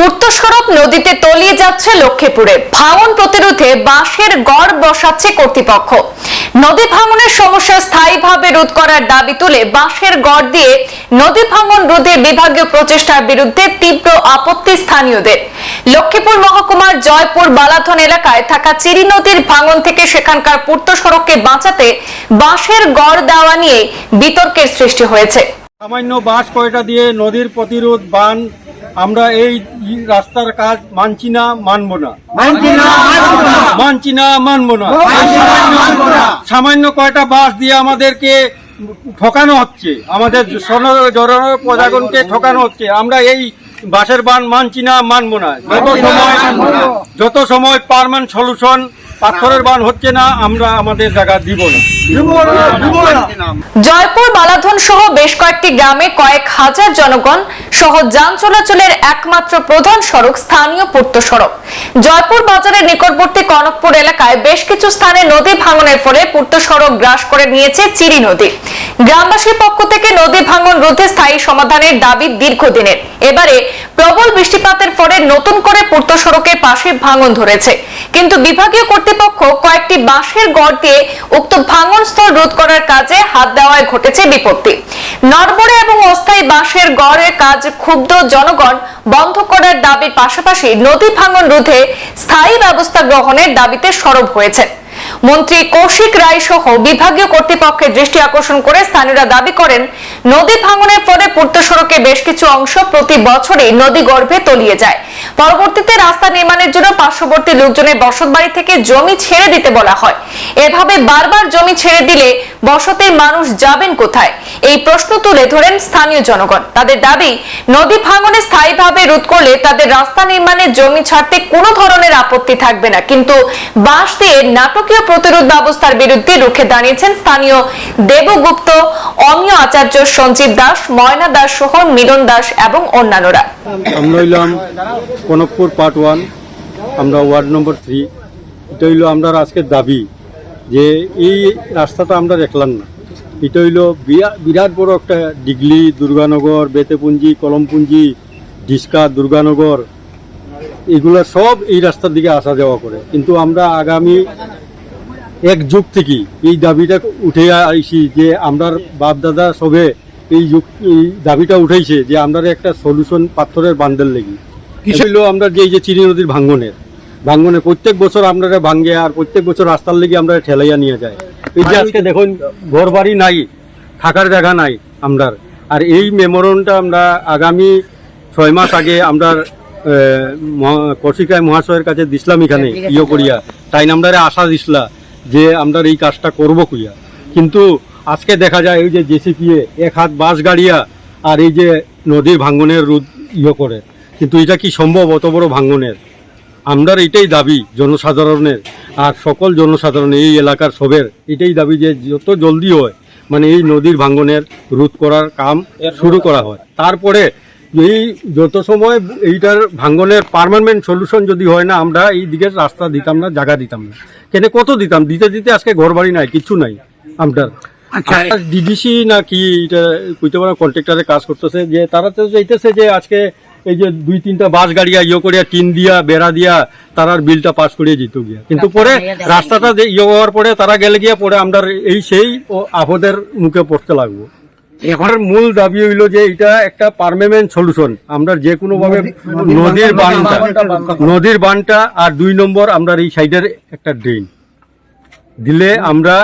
পূর্ত নদীতে তলিয়ে যাচ্ছে লক্ষ্মীপুরে। ভাঙন প্রতিরোধে বাঁশের গড় বসাচ্ছে কর্তৃপক্ষ। নদী ভাঙনের সমস্যা স্থায়ীভাবে রোধ করার দাবি তুলে বাঁশের গড় দিয়ে নদী ভাঙন রোধে বিভাগীয় প্রচেষ্টার বিরুদ্ধে তীব্র আপত্তি স্থানীয়দের। লক্ষ্মীপুর মহকুমার জয়পুর বালাথন এলাকায় থাকা চিরি নদীর ভাঙন থেকে সেখানকার পূর্ত সড়ককে বাঁচাতে বাঁশের গড় দেওয়া নিয়ে বিতর্কের সৃষ্টি হয়েছে। সামান্য বাঁশ কয়টা দিয়ে নদীর প্রতিরোধ, বান আমরা এই রাস্তার কাজ মানছি না মানব না। মানছি না মানব না। সামান্য কয়টা বাঁশ দিয়ে আমাদেরকে ঠকানো হচ্ছে। আমাদের প্রজাগণকে ঠকানো হচ্ছে। আমরা এই বাঁশের বান মানছি না মানব না। যত সময় যত সময় পারমানেন্ট সলিউশন পাথরের বান হচ্ছে না আমরা আমাদের জায়গা দিব না। জয়পুর বালাধন সহ বেশ কয়েকটি গ্রামে কয়েক হাজার জনগণ সহ যান চলাচলের একমাত্র প্রধান সড়ক স্থানীয় পূর্ত সড়ক। জয়পুর বাজারের নিকটবর্তী কনকপুর এলাকায় বেশ কিছু স্থানে নদী ভাঙনের ফলে পূর্ত সড়ক গ্রাস করে নিয়েছে চিরি নদী। গ্রামবাসীর পক্ষ থেকে নদী ভাঙন রোধে স্থায়ী সমাধানের দাবি দীর্ঘদিনের। এবারে প্রবল বৃষ্টিপাতের ফলে নতুন করে পূর্ত সড়কের পাশে ভাঙন ধরেছে। কিন্তু বিভাগীয় কর্তৃপক্ষ কয়েকটি বাঁশের গড় দিয়ে উক্ত ভাঙন স্তর রোধ করার কাজে হাত দেওয়ায় ঘটেছে বিপত্তি। নড়বড়ে এবং অস্থায়ী বাঁশের গড়ের কাজ ক্ষুব্ধ জনগণ বন্ধ করার দাবির পাশাপাশি নদী ভাঙন রোধে স্থায়ী ব্যবস্থা গ্রহণের দাবিতে সরব হয়েছে। মন্ত্রী কৌশিক রায় সহ বিভাগীয় কর্তৃপক্ষের দৃষ্টি আকর্ষণ করে স্থানীয়রা দাবি করেন, নদী ভাঙনের ফলে পূর্ত সড়কে বেশ কিছু অংশ প্রতি বছরই নদী গর্ভে তলিয়ে যায়। পরবর্তীতে রাস্তা নির্মাণের জন্য পার্শ্ববর্তী লোকজনের বসতবাড়ি থেকে জমি ছেড়ে দিতে বলা হয়। এভাবে বারবার জমি ছেড়ে দিলে বসতের মানুষ যাবেন কোথায়? এই প্রশ্ন তুলে ধরেন স্থানীয় জনগণ। তাদের দাবি, নদী ভাঙনে স্থায়ীভাবে রোধ করলে তাদের রাস্তা নির্মাণের জমি ছাড়তে কোনো ধরনের আপত্তি থাকবে না। কিন্তু বাঁশ দিয়ে নাটকীয় প্রতিরোধ ব্যবস্থার বিরুদ্ধে রুখে দাঁড়িয়েছেন স্থানীয় দেবগুপ্ত, অমিয় আচার্য সঞ্জীব দাস, ময়না দাস সহ মিলন দাস এবং অন্যান্যরা। আমরা হইলাম কনকপুর পার্ট ওয়ান আমরা ওয়ার্ড নম্বর থ্রি এটা হইল আমরা আজকের দাবি যে এই রাস্তাটা আমরা দেখলাম না। এটা হইল বিরা- বিরাট বড় একটা ডিগলি, দুর্গানগর, বেতেপুঞ্জি, কলমপুঞ্জি, ডিসকা, দুর্গানগর, এগুলো সব এই রাস্তার দিকে আসা যাওয়া করে। কিন্তু আমরা আগামী এক যুগ থেকে এই দাবিটা উঠে আইসি যে আমরা বাপ দাদা সবে এই যুগ এই দাবিটা উঠাইছে যে আমরা একটা সলিউশন পাথরের বান্ডেল লেগে কি হইল আমরা যে এই যে চিনি নদীর ভাঙ্গনের। ভাঙ্গনে প্রত্যেক বছর আমরা ভাঙ্গে আর প্রত্যেক বছর রাস্তার লেগে আমরা ঠেলাইয়া নিয়ে যায়। এই যে আজকে দেখুন ঘর বাড়ি নাই থাকার জায়গা নাই আমরার। আর এই মেমোরনটা আমরা আগামী ছয় মাস আগে আমরা কৌশিকায় মহাশয়ের কাছে দিছিলাম এখানে ইয়ে করিয়া। তাই আমরা আশা দিছিলা। যে আমরা এই কাজটা করব কুইয়া। কিন্তু আজকে দেখা যায় এই যে জেসিপিএ এক হাত বাস গাড়িয়া আর এই যে নদীর ভাঙ্গনের রোধ ইয়ে করে। কিন্তু এটা কি সম্ভব অত বড় ভাঙ্গনের? আমরার এটাই দাবি জনসাধারণের আর সকল জনসাধারণ এই এলাকার সবের। এটাই দাবি যে যত জলদি হয় মানে এই নদীর ভাঙ্গনের রোধ করার কাম শুরু করা হয়। তারপরে এই যত সময় এইটার ভাঙ্গনের পার্মানেন্ট সলিউশন যদি হয় না আমরা এই দিকে রাস্তা দিতাম না জায়গা দিতাম না। কেন কত দিতাম? দিতে দিতে আজকে ঘর বাড়ি নাই কিছু নাই আমরা আচ্ছা। ডিডিসি না কি এটা কইতে পারো কন্ট্রাক্টরে কাজ করতেছে যে তারা তো চাইতেছে যে আজকে এই যে দুই তিনটা বাস গাড়িয়া ইয়ে করিয়া টিন দিয়া বেড়া দিয়া তারার বিলটা পাস করিয়ে যেত গিয়া। কিন্তু পরে রাস্তাটা ইয়ে হওয়ার পরে তারা গেলে গিয়া পরে আমরা এই সেই ও আপদের মুখে পড়তে লাগবো। এখন মূল দাবি হইল যে এটা একটা পারমানেন্ট সলিউশন আমরা যে কোনো ভাবে নদীর বানটা নদীর বানটা আর দুই নম্বর আমরা এই সাইডের একটা ড্রেন দিলে আমরা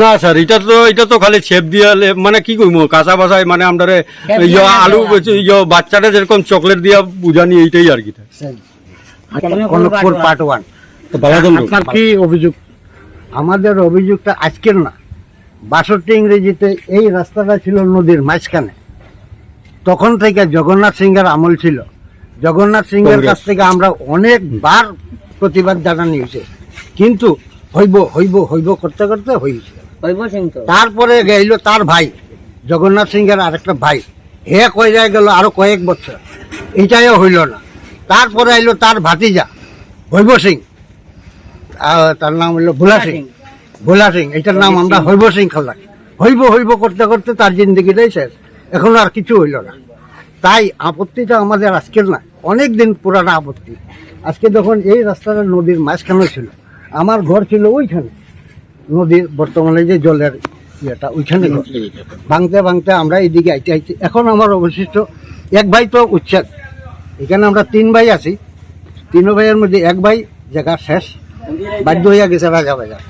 না স্যার এটা তো এটা তো খালি ছেপ দিয়ে মানে কি কইমু কাঁচা বাসায় মানে আমরা ইয়ে আলু ইয়ে বাচ্চাটা যেরকম চকলেট দিয়া বুঝানি এইটাই আর কি। কনকপুর পার্ট ওয়ান আপনার কি অভিযোগ? আমাদের অভিযোগটা আজকের না। বাষট্টি ইংরেজিতে এই রাস্তাটা ছিল নদীর মাঝখানে। তখন থেকে জগন্নাথ সিংহের আমল ছিল। জগন্নাথ সিংহের কাছ থেকে আমরা অনেকবার প্রতিবাদ জানানি হয়েছে। কিন্তু হইব হইব হইব করতে করতে হয়েছে তারপরে গেল তার ভাই জগন্নাথ সিংহের আরেকটা ভাই। হে কয়ে যায় গেল আরও কয়েক বছর। এটাইও হইল না। তারপরে আইলো তার ভাতিজা হৈব সিং। আহ, তার নাম হইল ভোলা সিং। ভোলা সিং এটার নাম আমরা হৈব সিং খাল্লা হইব হইব করতে করতে তার জিন্দগিটাই শেষ। এখন আর কিছু হইল না। তাই আপত্তিটা আমাদের আজকের না অনেক দিন পুরানো আপত্তি। আজকে যখন এই রাস্তাটা নদীর মাঝখানে ছিল আমার ঘর ছিল ওইখানে। নদীর বর্তমানে যে জলের ইয়েটা ওইখানে। ভাঙতে ভাঙতে আমরা এইদিকে আইতে আইতে এখন আমার অবশিষ্ট এক ভাই তো উচ্ছেদ। এখানে আমরা তিন ভাই আছি। তিন ভাইয়ের মধ্যে এক ভাই জায়গা শেষ। বাধ্য হইয়া গেছে রাজা বাজার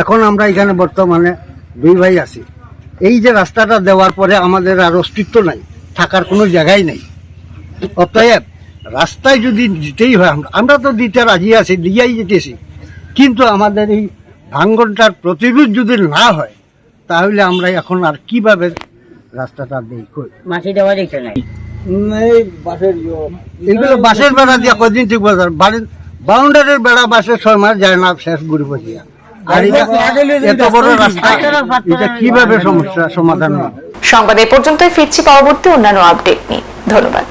এখন আমরা এখানে বর্তমানে দুই ভাই আছি। এই যে রাস্তাটা দেওয়ার পরে আমাদের আর অস্তিত্ব নাই থাকার কোনো জায়গাই নেই। অতএব রাস্তায় যদি দিতেই হয় আমরা আমরা তো দিতে রাজি আছি দিয়াই যেতেছি কিন্তু আমাদের এই ভাঙ্গনটার প্রতিরোধ যদি না হয় তাহলে আমরা এখন আর কীভাবে রাস্তাটা দিই কই মাছি দেওয়া দেখছে নাই। এগুলো বাঁশের বেড়া দিয়ে কদিন ঠিক বাজার? বাউন্ডারির বেড়া বাঁশের ছয় মাস যায় না শেষ ঘুরি বসিয়া আর এটা এত বড় রাস্তা এটা কীভাবে সমস্যা সমাধান সংবাদ এ পর্যন্তই ফিরছি পরবর্তী অন্যান্য আপডেট নিয়ে। ধন্যবাদ।